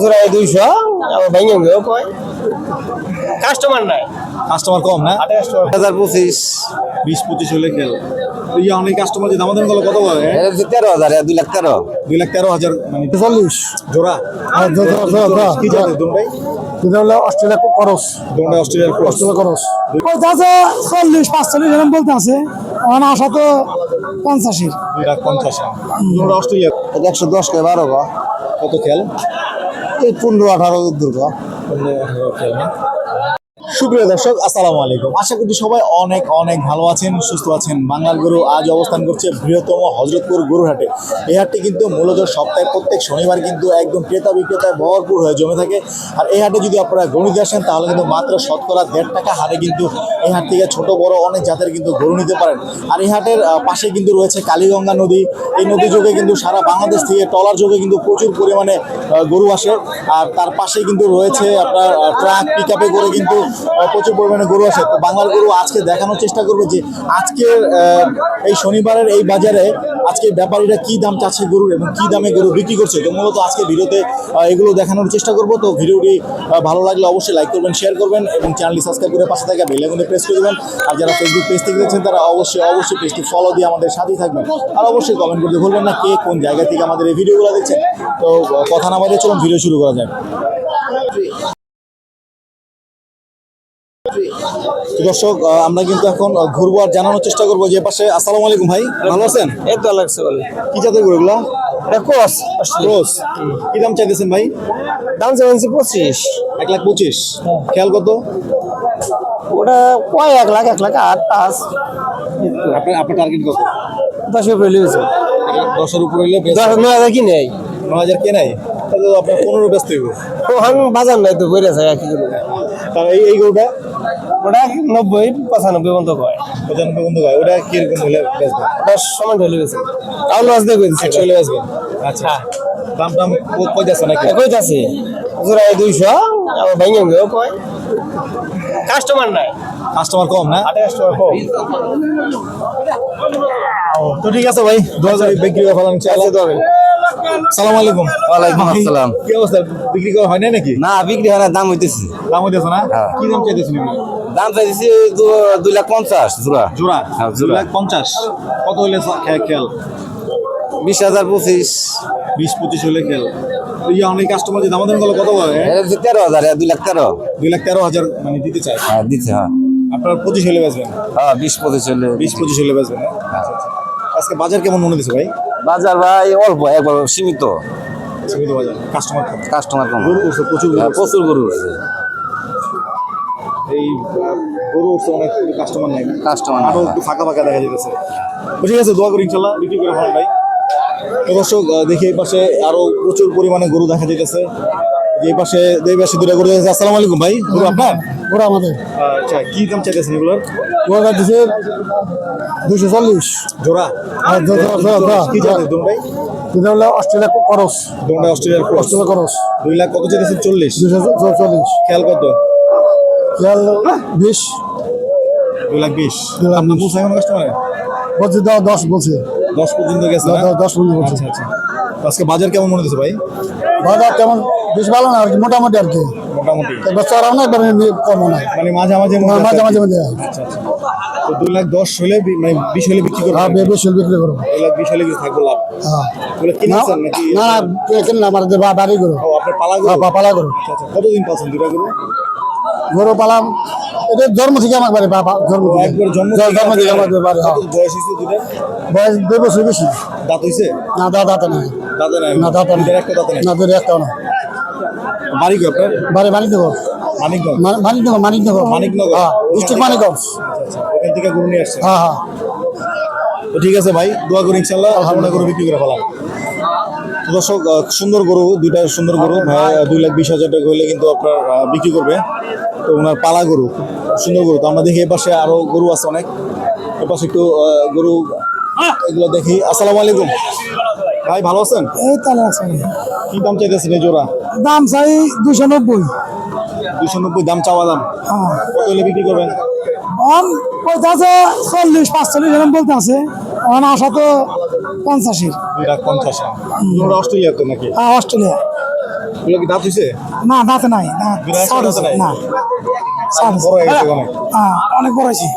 জোড়ায় দুইশো আবার ভেঙে গেও কয়। কাস্টমার নাই। কাস্টমার কম না? হাজার পঁচিশ। বিশ পঁচিশ হলে খেল। এই যে অনেক কাস্টমার যে দামাদামি করলে কত বলে তেরো হাজার দুই লাখ তেরো। দুই লাখ তেরো হাজার মানে চল্লিশ। জোড়া। কি জাতের দুটাই এটা হলো অস্ট্রেলিয়া করস। দুটাই অস্ট্রেলিয়ার ক্রস। অস্ট্রেলিয়া করস। বলতে আছে চল্লিশ পাঁচচল্লিশ এরকম বলতে আছে। আমার আশা তো পঞ্চাশি পঞ্চাশ অস্ট্রেলিয়া একশো দশ কে বারো কত খেল? এই পনেরো আঠারো দূর গা পনেরো আঠারো খেল না সুপ্রিয় দর্শক, আসসালামু আলাইকুম। আশা করি সবাই অনেক অনেক ভালো আছেন, সুস্থ আছেন। বাংলার গরু আজ অবস্থান করছে বৃহত্তম হজরতপুর গরুর হাটে এই হাটটি কিন্তু মূলত সপ্তাহে প্রত্যেক শনিবার কিন্তু একদম ক্রেতা বিক্রেতায় ভরপুর হয়ে জমে থাকে। আর এই হাটে যদি আপনারা গরু নিতে আসেন, তাহলে কিন্তু মাত্র শতকরা দেড় টাকা হারে কিন্তু এই হাট থেকে ছোট, বড় অনেক জাতের কিন্তু গরু নিতে পারেন। আর এই হাটের পাশে কিন্তু রয়েছে কালীগঙ্গা নদী। এই নদী যোগে কিন্তু সারা বাংলাদেশ থেকে টলার যোগে কিন্তু প্রচুর পরিমাণে গরু আসে। আর তার পাশে কিন্তু রয়েছে আপনার ট্রাক পিক করে কিন্তু প্রচুর পরিমাণে গরু আসে তো বাংলার গরু আজকে দেখানোর চেষ্টা করব যে আজকের এই শনিবারের এই বাজারে আজকে ব্যাপারীরা কি দাম চাচ্ছে গরুর এবং কি দামে গরু বিক্রি করছে। তো মূলত আজকে ভিডিওতে এগুলো দেখানোর চেষ্টা করব। তো ভিডিওটি ভালো লাগলে অবশ্যই লাইক করবেন শেয়ার করবেন এবং চ্যানেলটি সাবস্ক্রাইব করে পাশে থাকা বেল আইকনে প্রেস করে দেবেন। আর যারা ফেসবুক পেজ থেকে দেখছেন, তারা অবশ্যই অবশ্যই পেজটি ফলো দিয়ে আমাদের সাথেই থাকবেন। আর অবশ্যই কমেন্ট করতে ভুলবেন না কে কোন জায়গা থেকে আমাদের এই ভিডিওগুলো দেখছেন। তো কথা না বাড়িয়ে চলুন, ভিডিও শুরু করা যাক। দর্শক আমরা কিন্তু এখন ঘুরবো আর জানানোর চেষ্টা করব যে পাশে। আসসালামু আলাইকুম ভাই ভালো আছেন? এই তো লাগছে বলে কি জাতের গরুগুলা এটা কোস রোজ কি দাম চাইতেছেন ভাই? দাম চাইছি পঁচিশ। এক লাখ পঁচিশ। খেয়াল কত? ওটা কয় এক লাখ এক লাখ আট পাঁচ। আপনার আপনার টার্গেট কত? দশ উপরে লিখেছে দশের উপরে হলে দশ নয় হাজার কি নেই? ন হাজার কে নাই তাহলে আপনার পনেরো ব্যস্ত হইব। বাজার নাই তো বইরে যায় কি করব। তাহলে এই এই গরুটা ওটা নব্বই পঁচানব্বই পর্যন্ত কয়। পঁচানব্বই বন্ধু ভাই ওটা কীরকম হলে বেচবেন দশ সমান ঢেলে গেছে তাও লস দিয়ে একশো হলে বেচবেন আচ্ছা। দাম টাম ক- কই যাচ্ছে নাকি? কইতাছে জোড়ায় দুইশো আবার ভেঙে গেও কয়। কাস্টমার নাই। কাস্টমার কম না? হাটে কাস্টমার কম। তো ঠিক আছে ভাই দু হাজার বিক্রি করে ফেলাম চাইলে তো হবে সালাম আলাইকুম। ওয়ালাইকুম আসসালাম। কি অবস্থা? বিক্রি করা হয় না নাকি? না বিক্রি হয় না দাম হইতেছে। দাম হইতেছে না? হ্যাঁ। কি দাম চাইতেছেন? দাম চাইছি দুই লাখ পঞ্চাশ জোড়া। জোড়া? হ্যাঁ, দুই লাখ পঞ্চাশ। কত খে- খেয়াল? বিশ হাজার পঁচিশ। বিশ পঁচিশ হলে খেয়াল। অনেক কাস্টমার যে দামাদামি করলে কত বলে এটা হচ্ছে তেরো হাজার এটা দুই লাখ তেরো। দুই লাখ তেরো হাজার মানে দিতে হ্যাঁ দিচ্ছে হ্যাঁ। আপনার পঁচিশ হলে বেচবেন? হ্যাঁ বিশ পঁচিশ হলে বিশ পঁচিশ হলে বেচবেন না? আচ্ছা, আচ্ছা। আজকে বাজার কেমন মনে দিচ্ছে ভাই? বাজার ভাই অল্প একবার সীমিত। সীমিত বাজার কাস্টমার কম। কাস্টমার কম। গরু উঠছে প্রচুর গরু হ্যাঁ, প্রচুর গরু আছে। এই গরু উঠছে অনেক কাস্টমার নেই কাস্টমার আরও একটু ফাঁকা ফাঁকা দেখা যেতেছে তো ঠিক আছে দোয়া করি ইনশাল্লাহ বিক্রি করে ভালো ভাই। দর্শক দেখি এই পাশে আরও প্রচুর পরিমাণে গরু দেখা যেতেছে এই পাশে এই পাশে দুটা গরু দেখা আসসালামু আলাইকুম ভাই। গরু আপনার? ওরা আমাদের। আচ্ছা কি দাম চাইতেছেন এগুলোর? ওরা দিছে দুশো চল্লিশ। জোড়া? হ্যাঁ। কি জাতের দুটাই এটা হলো অস্ট্রেলিয়া করস। দুটা অস্ট্রেলিয়ার ক্রস। অস্ট্রেলিয়া করস। দুই লাখ কত চাইতেছেন? চল্লিশ। দুশো চল্লিশ। খেয়াল কত? খেয়াল বিশ। দুই লাখ বিশ। আপনার। বুঝছে এখন কাস্টমারে বলছে দাও দশ বলছে। দশ পর্যন্ত গেছে? দশ- পর্যন্ত আচ্ছা আচ্ছা। আজকে বাজার কেমন মনে হচ্ছে ভাই? বাজার কেমন বেশ ভালো না আর কি মোটামুটি আর কি। মোটামুটি। একবার চড়াও না একবার কমও না। মানে মাঝামাঝি মাঝে মাঝে। মাঝে আচ্ছা তো দুই লাখ দশ হলে মানে বিশ হলে বিক্রি করব হ্যাঁ বেশি হলে বিক্রি করব। দুই লাখ বিশ হলে কিছু থাকব লাভ? হ্যাঁ। বলে না না কেন না আমার বাড়ি করো আপনার পালা গরু? হ্যাঁ, পালা করো আচ্ছা আচ্ছা। কতদিন পাচ্ছেন দুটা গরু? গরু পালাম এটা জন্ম থেকে আমার বাড়ি বাবা জন্ম জন্ম থেকে আমার বাড়ি হ্যাঁ। বয়স হয়েছে দুটা বয়স দুই বছর বেশি। দাঁত হয়েছে? না দাদা দাঁতে নাই। দাঁতে নাই। না দাঁতে নাই। একটা দাঁতে নাই। না দুটো একটাও না। বাড়ি কি আপনার বাড়ি মানিকনগর। মানিকগঞ্জ। মা- মানিকনগর মানিকনগর। মানিকনগর। হ্যাঁ ডিস্ট্রিক্ট মানিকগঞ্জ। আচ্ছা আচ্ছা ওখান থেকে গরু নিয়ে আসছেন? হ্যাঁ হ্যাঁ। তো ঠিক আছে ভাই দোয়া করি ইনশাল্লাহ গরু বিক্রি করে ফেলাম। তো দর্শক সুন্দর গরু দুইটা সুন্দর গরু ভাই দুই লাখ বিশ হাজার টাকা হলে কিন্তু আপনার বিক্রি করবে। তো ওনার পালা গরু সুন্দর গরু। তো আমরা দেখি এ পাশে আরও গরু আছে অনেক। এ পাশে একটু গরু এগুলো দেখি। আসসালামু আলাইকুম। ভাই ভালো আছেন? এই তাহলে আছে কি দাম চাইতেছেন এই জোড়া? দাম চাই দুশো নব্বই। দুইশো নব্বই দাম চাওয়া দাম? হ্যাঁ। কত হলে বিক্রি করবেন? অন বলতে আছে চল্লিশ পাঁচচল্লিশ এরকম বলতে আছে। অন আশা তো পঞ্চাশি দুই লাখ পঞ্চাশ জোড়া অস্ট্রেলিয়া তো নাকি? হ্যাঁ অস্ট্রেলিয়া। এগুলো কি দাঁত হয়েছে না দাঁতে নাই? না। সার বড় হয়ে গেছে অনেক। হ্যাঁ অনেক বড় হয়েছে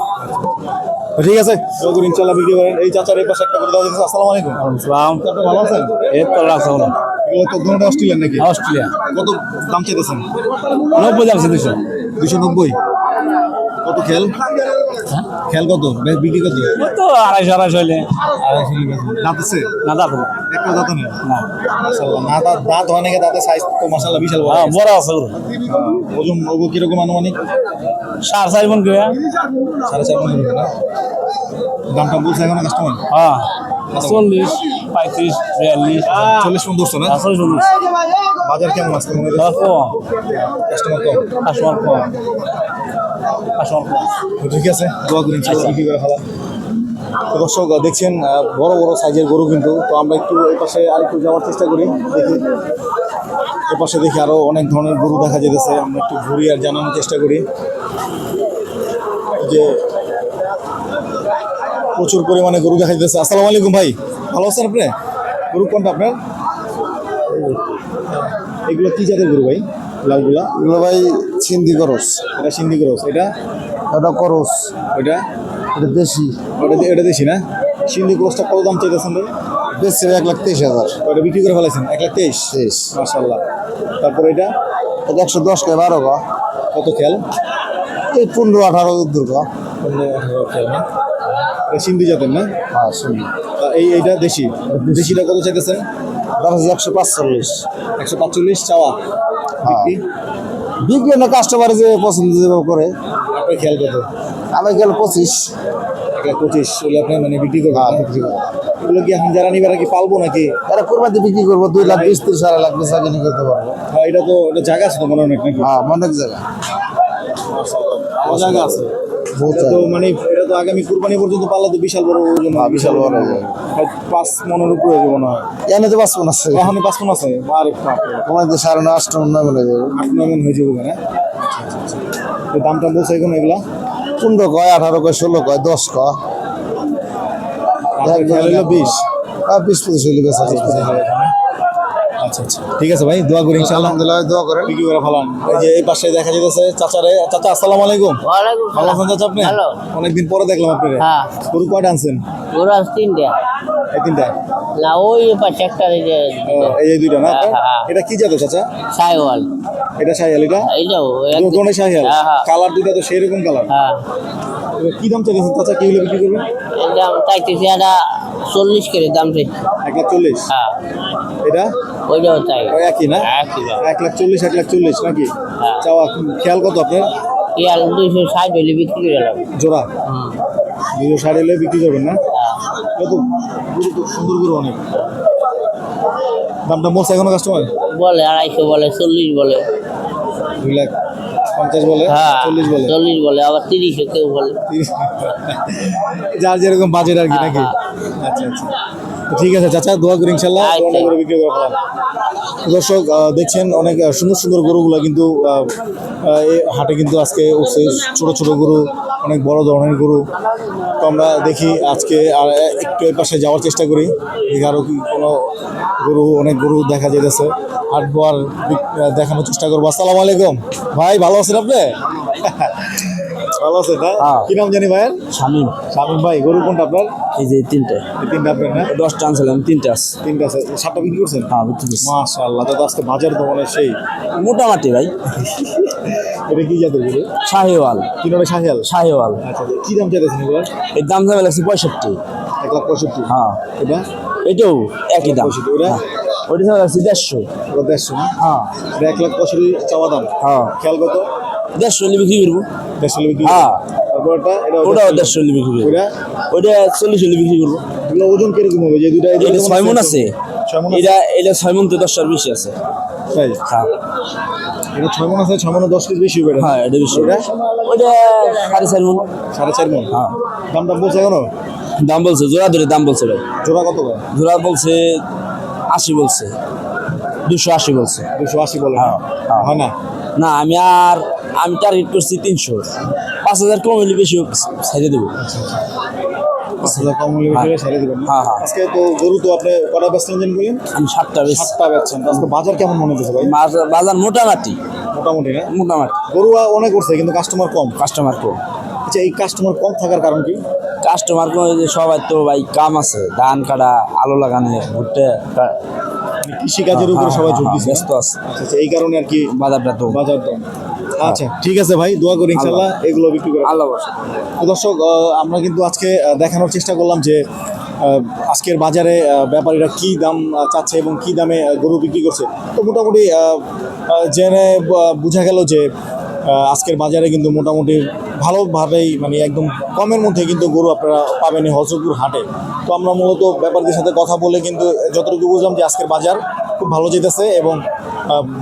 ঠিক আছে? যতদূর ইনশাল্লাহ বিক্রি করেন এই চাচার এই পাশে একটা করে দেওয়া আসসালামু আলাইকুম। আসসালাম। ভালো আছেন? এই তো আসসালাম এগুলো তো দুটো অস্ট্রেলিয়ান নাকি? অস্ট্রেলিয়া কত দাম চাইতেছেন? নব্বই দাম চাইতেছেন দুশো নব্বই? কত খেল? খেল কত? বিক্রি কত? তো আড়াইশো আড়াইশো হইলে। আড়াইশো। দাঁত আছে? না দাঁত না একটা দাঁত নেই? না। মাশাআল্লাহ। না দাঁত দাঁত হয় নাকি? দাঁতের সাইজ তো মাশাআল্লাহ বিশাল বড়। হ্যাঁ বড় আছে ওজন ওগো কীরকম আনুমানিক? সার চার মন করে। সাড়ে চার মন না? দামটা বলছে এখন কাস্টমার হ্যাঁ। চল্লিশ পঁয়ত্রিশ বিয়াল্লিশ। চল্লিশ মন না? চল্লিশ চল্লিশ বাজার কেমন মনে কম। কাস্টমার কম? কাস্টমার কম। ঠিক আছে। দোয়া করি তো দর্শক দেখছেন বড় বড় সাইজের গরু কিন্তু। তো আমরা একটু এই পাশে আরেকটু যাওয়ার চেষ্টা করি। দেখি। এ পাশে দেখি আরও অনেক ধরনের গরু দেখা যেতেছে আমরা একটু ঘুরি আর জানানোর চেষ্টা করি। যে প্রচুর পরিমাণে গরু দেখা যেতেছে আসসালামু আলাইকুম ভাই। ভালো আছেন আপনি? গরু কোনটা আপনার? এগুলো কি জাতের গরু ভাই? লালগুলা? এগুলো ভাই চিন্দি করস। এটা সিন্ধি ক্রস এটা? এটা করস। ওইটা এটা দেশি। ওটা এটা দেশি না? সিন্ধি ক্রসটা কত দাম চাইতেছেন ভাই? বেশি এক লাখ তেইশ হাজার। ওটা বিক্রি করে ফেলাইছেন এক লাখ তেইশ? তেইশ। মাসাল্লাহ তারপরে এটা? এটা একশো দশ কে বারো কা কত খেল এই পনেরো আঠারো দূর কা পনেরো আঠারো খেল না? এটা সিন্ধি জাতের না? হ্যাঁ শুনি এই এইটা দেশি। দেশিটা কত চাইতেছেন? তার হচ্ছে একশো পাঁচচল্লিশ। একশো পাঁচচল্লিশ চাওয়া। হ্যাঁ। বিক্রি? না কাস্টমার যে পছন্দ যেভাবে করে। আপনার খেয়াল কত? আমি গেল পঁচিশ। এক লাখ পঁচিশ ওগুলো আপনার মানে বিক্রি করবেন হ্যাঁ? বিক্রি করব। এগুলো কি এখন যারা নিবে কি পালবো নাকি? এরা কোরবানি বিক্রি করব দুই লাখ বিশ ত্রিশ আড়াই লাখ বেচা কিনে করতে পারব। হ্যাঁ এটা তো এটা জায়গা আছে তো মনে হয় নাকি? হ্যাঁ অনেক জায়গা। জায়গা আছে। তো মানে এটা তো আগামী কুরবানি পর্যন্ত পারলে তো বিশাল বড় ওজন হ্যাঁ, বিশাল বড় ওজন। হয়। পাঁচ মনের উপরে হয় এনে তো পাঁচপন আছে। এখন পাঁচ মন আছে। আরে। তোমার তো সাড়ে নয় আটটা নয় যাবে। আট নয় মন হয়ে যাবে না তো দাম টাম বলছে এখন এগুলা? পনেরো কয় আঠারো কয় ষোলো কয় দশ কয়। বিশ। আর বিশ পঁচিশ হইলে কিনে। আচ্ছা আচ্ছা। ঠিক আছে ভাই দোয়া করি ইনশাআল্লাহ। আলহামদুলিল্লাহ দোয়া করেন। বিক্রি করে ফেলান এই যে এই পাশে দেখা যেতেছে চাচারে। চাচা আসসালামু আলাইকুম। ওয়ালাইকুম ভালো আছেন চাচা আপনি? ভালো। অনেকদিন পরে দেখলাম আপনি হ্যাঁ। গরু কয়টা আনছেন? গরু আছে তিনটা। এই তিনটা? না ওই পাশে একটা এই যে এই দুইটা না? হ্যাঁ, হ্যাঁ। এটা কি জাত চাচা? সাইওয়াল। এটা শাহিয়াল এটা? এইটাও দোকানে শাহিয়াল হ্যাঁ হ্যাঁ। কালার দুইটা তো সেই রকম কালার। হ্যাঁ। কি দাম চাইছেন চাচা? কি হলে বিক্রি করবেন? দাম চাইতেছি একটা চল্লিশ করে দাম চাইছি। এক চল্লিশ? হ্যাঁ। এটা? ওইটাও তাই। ওই একই না। এক লাখ চল্লিশ এক লাখ চল্লিশ নাকি? হ্যাঁ। চাওয়া খেয়াল কত আপনার? ইয়ার দুইশো ষাট হইলে বিক্রি করে জোড়া? হুম। দুশো ষাট হলে বিক্রি করবেন না? হ্যাঁ। কত? সুন্দর গুরু অনেক। দামটা বলছে এখনও কাস্টমার বলে আড়াইশো বলে চল্লিশ বলে। দুই লাখ পঞ্চাশ বলে হ্যাঁ চল্লিশ বলে। চল্লিশ বলে আবার তিরিশও কেউ বলে। যার যেরকম বাজেট আর কি নাকি। আচ্ছা আচ্ছা। ঠিক আছে চাচা দোয়া করি ইনশাল্লাহ আচ্ছা। বিক্রি করে দর্শক দেখছেন অনেক সুন্দর সুন্দর গরুগুলো কিন্তু হাটে কিন্তু আজকে উঠছে। ছোট ছোট গরু অনেক বড় ধরনের গরু। তো আমরা দেখি আজকে আর একটু এই পাশে যাওয়ার চেষ্টা করি। আরও কি কোনো গরু অনেক গরু দেখা যেতেছে হাট আহ, দেখানোর চেষ্টা করব। আসসালামু আলাইকুম। ভাই ভালো আছেন আপনি? ভালো আছেন না? হ্যাঁ। কি নাম জানি ভাইয়ের? শামিম। শামিম ভাই গরু কোনটা আপনার? এই যে তিনটে। এই তিনটা আপনার না? দশটা আনছিলাম তিনটে আছে। তিনটা আছে। সাতটা বিক্রি করছেন? হ্যাঁ বুঝতে পেরেছি মাশাআল্লাহ তো আজকে বাজার তো মানে সেই। মোটামুটি ভাই। এটা কি জাতের গরু? শাহিওয়াল। তিনটা শাহিয়াল শাহিওয়াল? আচ্ছা কি দাম চাইতেছেন এগুলো এর দাম যাবে লাগছে পঁয়ষট্টি। এক লাখ পঁয়ষট্টি। হ্যাঁ। এটা? এটাও একই দাম। ওটা? হ্যাঁ। ওটা যাবে লাগছে দেড়শো। দেড়শো না? হ্যাঁ। এক লাখ পঁয়ষট্টি চাওয়া দাম। হ্যাঁ। খেয়াল কত দেড়শো হলে বিক্রি করব। দেড়শো বিক্রি হ্যাঁ। ওটাও দেড়শো হলে বিক্রি করব। ওটা? চল্লিশ হলে বিক্রি করব। এগুলো ওজন কীরকম হবে? যে দুটা এটা ছয় মন আছে। এটা এটা ছয় মন তো দশটার বেশি আছে। তাই? হ্যাঁ। এটা ছয় মন আছে ছয় মনে দশ কেজি বেশি হবে হ্যাঁ এটা বেশি ওটা সাড়ে চার মন। সাড়ে চার মন? হ্যাঁ। দাম দাম বলছে এখনও? দাম বলছে জোড়া ধরে দাম বলছে ভাই। জোড়া কত জোড়া বলছে আশি বলছে। দুশো আশি বলছে। দুশো আশি বলে হ্যাঁ। হয় না? না আমি আর আমি টার্গেট করছি তিনশো। পাঁচ হাজার কম হলে বেশি ছেড়ে দেবো। হ্যাঁ। হ্যাঁ। আজকে তো গরু তো আপনি কটা বেচলেন জানি বলেন আমি সাতটা বেশ সাতটা বেচছেন। তো আজকে বাজার কেমন মনে হচ্ছে ভাই? বাজার মোটামুটি। মোটামুটি না? মোটামুটি। গরু অনেক করছে কিন্তু কাস্টমার কম। কাস্টমার আচ্ছা এই কাস্টমার কম থাকার কারণ কি? কাস্টমার সবাই তো ভাই কাম আছে। ধান কাটা আলু লাগানো ভুট্টে মানে কৃষিকাজের উপরে হ্যাঁ, সবাই দিচ্ছে ব্যস্ত আছে। আচ্ছা আচ্ছা, এই কারণে আর কি বাজারটা তো বাজার দাম। আচ্ছা ঠিক আছে ভাই দোয়া করি ইনশাল্লাহ এগুলো বিক্রি করে। আল্লাহ দর্শক আমরা কিন্তু আজকে দেখানোর চেষ্টা করলাম যে আজকের বাজারে ব্যাপারীরা কি দাম চাচ্ছে এবং কি দামে গরু বিক্রি করছে। তো মোটামুটি জেনে বোঝা গেল যে আজকের বাজারে কিন্তু মোটামুটি ভালোভাবেই মানে একদম কমের মধ্যে কিন্তু গরু আপনারা পাবেন হজরতপুর হাটে। তো আমরা মূলত ব্যাপারীদের সাথে কথা বলে কিন্তু যতটুকু বুঝলাম যে আজকের বাজার খুব ভালো যেতেছে এবং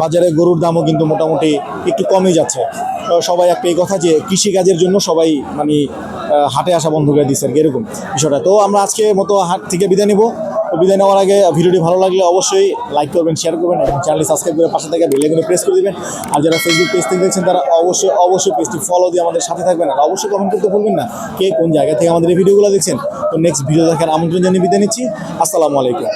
বাজারে গরুর দামও কিন্তু মোটামুটি একটু কমই যাচ্ছে। সবাই একটা এই কথা যে কৃষিকাজের জন্য সবাই মানে হাটে আসা বন্ধ করে দিচ্ছে আর এরকম বিষয়টা। তো আমরা আজকে মতো হাট থেকে বিদায় নেব। বিদায় নেওয়ার আগে ভিডিওটি ভালো লাগলে অবশ্যই লাইক করবেন শেয়ার করবেন এবং চ্যানেলটি সাবস্ক্রাইব করে পাশে থেকে বেলে প্রেস করে দিবেন। আর যারা ফেসবুক পেজ থেকে দেখছেন, তারা অবশ্যই অবশ্যই পেজটি ফলো দিয়ে আমাদের সাথে থাকবেন। আর অবশ্যই কমেন্ট করতে ভুলবেন না কে কোন জায়গা থেকে আমাদের এই ভিডিওগুলো দেখছেন। তো নেক্সট ভিডিও দেখার আমন্ত্রণ জানিয়ে বিদায় নিচ্ছি। আসসালামু আলাইকুম।